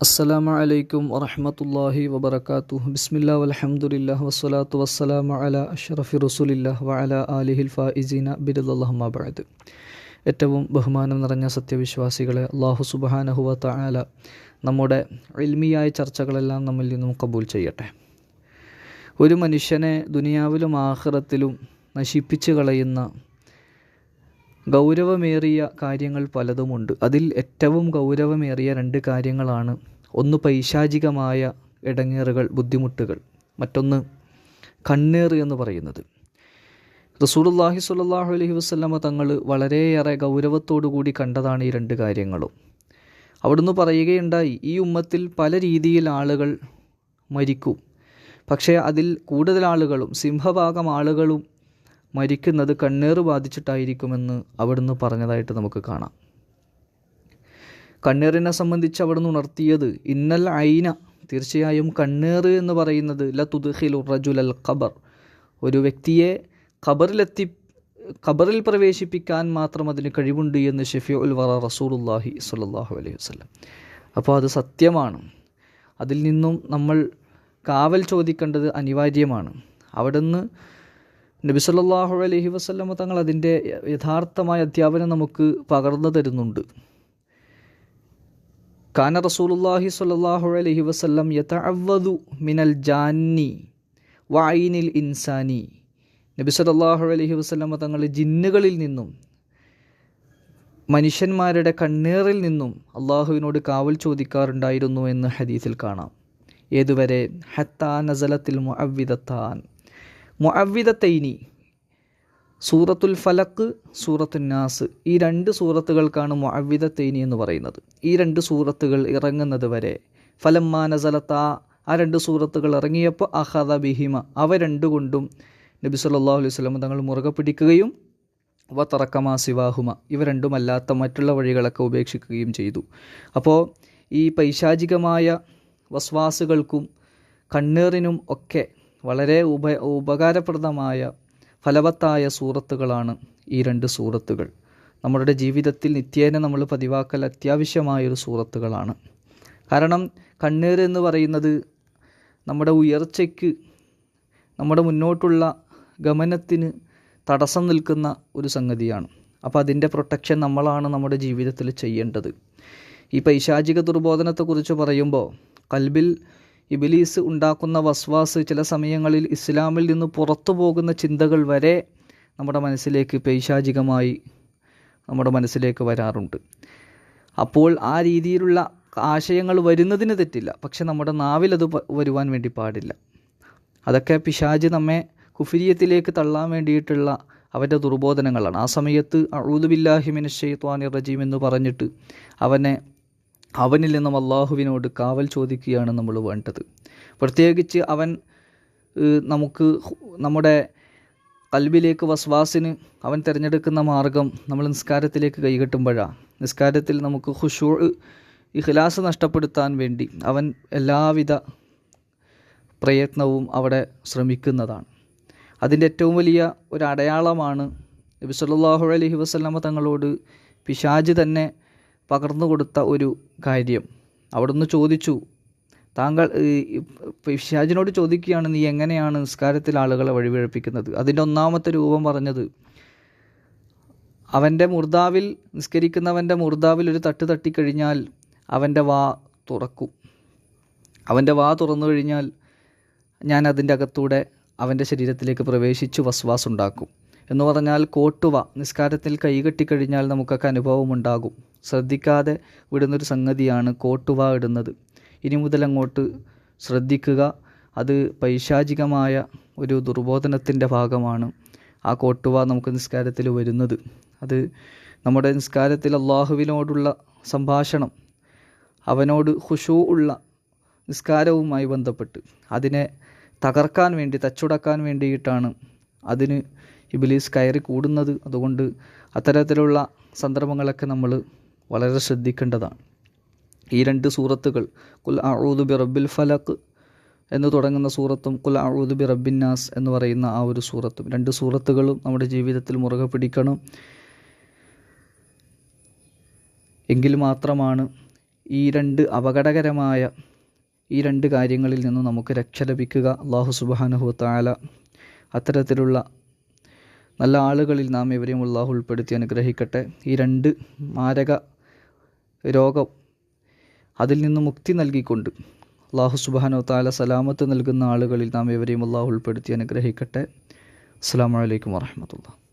അസ്സലാമു അലൈക്കും വറഹമത്തല്ലാഹി വബറകാതുഹു. ബിസ്മില്ലാ വൽഹംദുലില്ലാ വസ്സലാത്തു വസ്സലാമു അല അഷറഫി റസൂലില്ലാ വഅല ആലിഹിൽ ഫായിസീന ബിറല്ലാഹുമ്മ ബഅദ്. ഏറ്റവും ബഹുമാനം നിറഞ്ഞ സത്യവിശ്വാസികളെ അള്ളാഹു സുബ്ഹാനഹു വ തആല നമ്മുടെ ഇൽമിയായ ചർച്ചകളെല്ലാം നമ്മിൽ നിന്നും കബൂൽ ചെയ്യട്ടെ. ഒരു മനുഷ്യനെ ദുനിയാവിലും ആഹ്റത്തിലും നശിപ്പിച്ചു കളയുന്ന ഗൗരവമേറിയ കാര്യങ്ങൾ പലതുമുണ്ട്. അതിൽ ഏറ്റവും ഗൗരവമേറിയ രണ്ട് കാര്യങ്ങളാണ്. ഒന്ന് പൈശാചികമായ ഇടങ്ങേറുകൾ ബുദ്ധിമുട്ടുകൾ. മറ്റൊന്ന് കണ്ണേറ് എന്ന് പറയുന്നത്. റസൂലുള്ളാഹി സ്വല്ലല്ലാഹു അലൈഹി വസ്ലമ തങ്ങൾ വളരെയേറെ കൂടി കണ്ടതാണ് ഈ രണ്ട് കാര്യങ്ങളും. അവിടുന്ന് പറയുകയുണ്ടായി ഈ ഉമ്മത്തിൽ പല രീതിയിൽ ആളുകൾ മരിക്കും. പക്ഷേ അതിൽ കൂടുതൽ ആളുകളും സിംഹഭാഗം ആളുകളും മരിക്കുന്നത് കണ്ണീർ ബാധിച്ചിട്ടായിരിക്കുമെന്ന് അവിടുന്ന് പറഞ്ഞതായിട്ട് നമുക്ക് കാണാം. കണ്ണീറിനെ സംബന്ധിച്ച് അവിടുന്ന് ഉണർത്തിയത് ഇന്നൽ ഐന തീർച്ചയായും കണ്ണീർ എന്ന് പറയുന്നത് ല തുദ്ഖിലു റജുൽ അൽ ഖബർ. ഒരു വ്യക്തിയെ ഖബറിലെത്തി ഖബറിൽ പ്രവേശിപ്പിക്കാൻ മാത്രം അതിന് കഴിവുണ്ട് എന്ന് ഷെഫി ഉൽ വറ റസൂലുല്ലാഹി സ്വല്ലല്ലാഹു അലൈഹി വസ്ലം അപ്പോൾ അത് സത്യമാണ്. അതിൽ നിന്നും നമ്മൾ കാവൽ ചോദിക്കേണ്ടത് അനിവാര്യമാണ്. അവിടുന്ന് നബി സല്ലല്ലാഹു അലൈഹി വസല്ലമ തങ്ങൾ അതിന്റെ യഥാർത്ഥമായ അധ്യാപനം നമുക്ക് പകർന്നു തരുന്നുണ്ട്. കാന റസൂലുള്ളാഹി സ്വല്ലല്ലാഹു അലൈഹി വസല്ലം യതഅവ്വദു മിനൽ ജാന്നി വായിനിൽ ഇൻസാനി. നബി സല്ലല്ലാഹു അലഹി വസല്ലമ തങ്ങൾ ജിന്നുകളിൽ നിന്നും മനുഷ്യന്മാരുടെ കണ്ണീറിൽ നിന്നും അള്ളാഹുവിനോട് കാവൽ ചോദിക്കാറുണ്ടായിരുന്നു എന്ന് ഹദീസിൽ കാണാം. ഏതുവരെ? ഹത്താ നസലത്തിൽ മുഅവ്വിദത്താൻ. മുഅവ്വിദത്തൈനി. സൂറത്തുൽ ഫലക്ക് സൂറത്തുൽ നാസ്. ഈ രണ്ട് സൂറത്തുകൾക്കാണ് മുഅവ്വിദത്തൈനി എന്ന് പറയുന്നത്. ഈ രണ്ട് സൂറത്തുകൾ ഇറങ്ങുന്നത് വരെ. ഫലമ്മാ നസലത്ത. ആ രണ്ട് സൂറത്തുകൾ ഇറങ്ങിയപ്പോൾ അഹദ ബിഹിമ. അവ രണ്ടുകൊണ്ടും നബി സല്ലല്ലാഹു അലൈഹി വസല്ലം തങ്ങൾ മുറുകെ പിടിക്കുകയും വ തറക്കമാ സിവാഹുമ. ഇവ രണ്ടുമല്ലാത്ത മറ്റുള്ള വഴികളൊക്കെ ഉപേക്ഷിക്കുകയും ചെയ്തു. അപ്പോൾ ഈ പൈശാചികമായ വസ്വാസുകൾക്കും കണ്ണേറിനും ഒക്കെ വളരെ ഉപ ഉപകാരപ്രദമായ ഫലവത്തായ സൂറത്തുകളാണ് ഈ രണ്ട് സൂറത്തുകൾ. നമ്മുടെ ജീവിതത്തിൽ നിത്യേന നമ്മൾ പതിവാക്കൽ അത്യാവശ്യമായൊരു സൂറത്തുകളാണ്. കാരണം കണ്ണീർ എന്ന് പറയുന്നത് നമ്മുടെ ഉയർച്ചയ്ക്ക് നമ്മുടെ മുന്നോട്ടുള്ള ഗമനത്തിന് തടസ്സം നിൽക്കുന്ന ഒരു സംഗതിയാണ്. അപ്പോൾ അതിന്റെ പ്രൊട്ടക്ഷൻ നമ്മളാണ് നമ്മുടെ ജീവിതത്തിൽ ചെയ്യേണ്ടത്. ഈ പൈശാചിക ദുർബോധനത്തെക്കുറിച്ച് പറയുമ്പോൾ കൽബിൽ ഇബിലീസ് ഉണ്ടാക്കുന്ന വസ്വാസ് ചില സമയങ്ങളിൽ ഇസ്ലാമിൽ നിന്ന് പുറത്തു പോകുന്ന ചിന്തകൾ വരെ നമ്മുടെ മനസ്സിലേക്ക് പൈശാചികമായി നമ്മുടെ മനസ്സിലേക്ക് വരാറുണ്ട്. അപ്പോൾ ആ രീതിയിലുള്ള ആശയങ്ങൾ വരുന്നതിന് തെറ്റില്ല. പക്ഷെ നമ്മുടെ നാവിൽ അത് വരുവാൻ വേണ്ടി പാടില്ല. അതൊക്കെ പിശാജ് നമ്മെ കുഫിരിയത്തിലേക്ക് തള്ളാൻ വേണ്ടിയിട്ടുള്ള അവന്റെ ദുർബോധനങ്ങളാണ്. ആ സമയത്ത് അഴൂദുബില്ലാഹിമിൻ ഷെയ്ത്വാനി റജീം എന്ന് പറഞ്ഞിട്ട് അവനെ അവനിൽ നിന്നും അള്ളാഹുവിനോട് കാവൽ ചോദിക്കുകയാണ് നമ്മൾ വേണ്ടത്. പ്രത്യേകിച്ച് അവൻ നമുക്ക് നമ്മുടെ കൽബിലേക്ക് വസ്വാസിന് അവൻ തിരഞ്ഞെടുക്കുന്ന മാർഗം നമ്മൾ നിസ്കാരത്തിലേക്ക് കൈകെട്ടുമ്പോഴാണ് നിസ്കാരത്തിൽ നമുക്ക് ഖുഷൂ ഇഖ്ലാസ് നഷ്ടപ്പെടുത്താൻ വേണ്ടി അവൻ എല്ലാവിധ പ്രയത്നവും അവിടെ ശ്രമിക്കുന്നതാണ്. അതിന്റെ ഏറ്റവും വലിയ ഒരു അടയാളമാണ് നബി സല്ലല്ലാഹു അലൈഹി വസല്ലമ തങ്ങളോട് പിശാജ് തന്നെ പകർന്നു കൊടുത്ത ഒരു കാര്യം. അവിടുന്ന് ചോദിച്ചു താങ്കൾ പിശാജിനോട് ചോദിക്കുകയാണ് നീ എങ്ങനെയാണ് നിസ്കാരത്തിൽ ആളുകളെ വഴിപിഴപ്പിക്കുന്നത്? അതിന്റെ ഒന്നാമത്തെ രൂപം പറഞ്ഞത് അവന്റെ മുർദാവിൽ നിസ്കരിക്കുന്നവന്റെ മുർദാവിൽ ഒരു തട്ട് തട്ടിക്കഴിഞ്ഞാൽ അവന്റെ വാ തുറക്കും. അവന്റെ വാ തുറന്നു കഴിഞ്ഞാൽ ഞാൻ അതിന്റെ അകത്തൂടെ അവന്റെ ശരീരത്തിലേക്ക് പ്രവേശിച്ച് വസ്വാസ് ഉണ്ടാക്കും എന്ന് പറഞ്ഞാൽ കോട്ടുവ നിസ്കാരത്തിൽ കൈകെട്ടിക്കഴിഞ്ഞാൽ നമുക്കൊക്കെ അനുഭവമുണ്ടാകും. ശ്രദ്ധിക്കാതെ വിടുന്നൊരു സംഗതിയാണ് കോട്ടുവ ഇടുന്നത്. ഇനി മുതൽ അങ്ങോട്ട് ശ്രദ്ധിക്കുക. അത് പൈശാചികമായ ഒരു ദുർബോധനത്തിന്റെ ഭാഗമാണ് ആ കോട്ടുവ നമുക്ക് നിസ്കാരത്തിൽ വരുന്നത്. അത് നമ്മുടെ നിസ്കാരത്തിൽ അള്ളാഹുവിനോടുള്ള സംഭാഷണം അവനോട് ഹുഷു ഉള്ള നിസ്കാരവുമായി ബന്ധപ്പെട്ട് അതിനെ തകർക്കാൻ വേണ്ടി തച്ചുടക്കാൻ വേണ്ടിയിട്ടാണ് അതിന് ഇബിലീസ് കയറി കൂടുന്നത്. അതുകൊണ്ട് അത്തരത്തിലുള്ള സന്ദർഭങ്ങളൊക്കെ നമ്മൾ വളരെ ശ്രദ്ധിക്കേണ്ടതാണ്. ഈ രണ്ട് സൂറത്തുകൾ കുൽ അഊദു ബി റബ്ബിൽ ഫലക്ക് എന്ന് തുടങ്ങുന്ന സൂറത്തും കുൽ അഊദു ബി റബ്ബിന്നാസ് എന്ന് പറയുന്ന ആ ഒരു സൂറത്തും. രണ്ട് സൂറത്തുകളും നമ്മുടെ ജീവിതത്തിൽ മുറുകെ പിടിക്കണം. എങ്കിൽ മാത്രമാണ് ഈ രണ്ട് അപകടകരമായ ഈ രണ്ട് കാര്യങ്ങളിൽ നിന്നും നമുക്ക് രക്ഷ ലഭിക്കുക. അള്ളാഹു സുബാനഹു താല അത്തരത്തിലുള്ള നല്ല ആളുകളിൽ നാം ഇവരെയും അള്ളാഹു ഉൾപ്പെടുത്തി അനുഗ്രഹിക്കട്ടെ. ഈ രണ്ട് മാരക രോഗം അതിൽ നിന്ന് മുക്തി നൽകിക്കൊണ്ട് അള്ളാഹു സുബാനോ താല സലാമത്ത് നൽകുന്ന ആളുകളിൽ നാം ഇവരെയും അള്ളാഹു ഉൾപ്പെടുത്തി അനുഗ്രഹിക്കട്ടെ. അസ്സാം വലൈക്കും വാഹമത്തുള്ള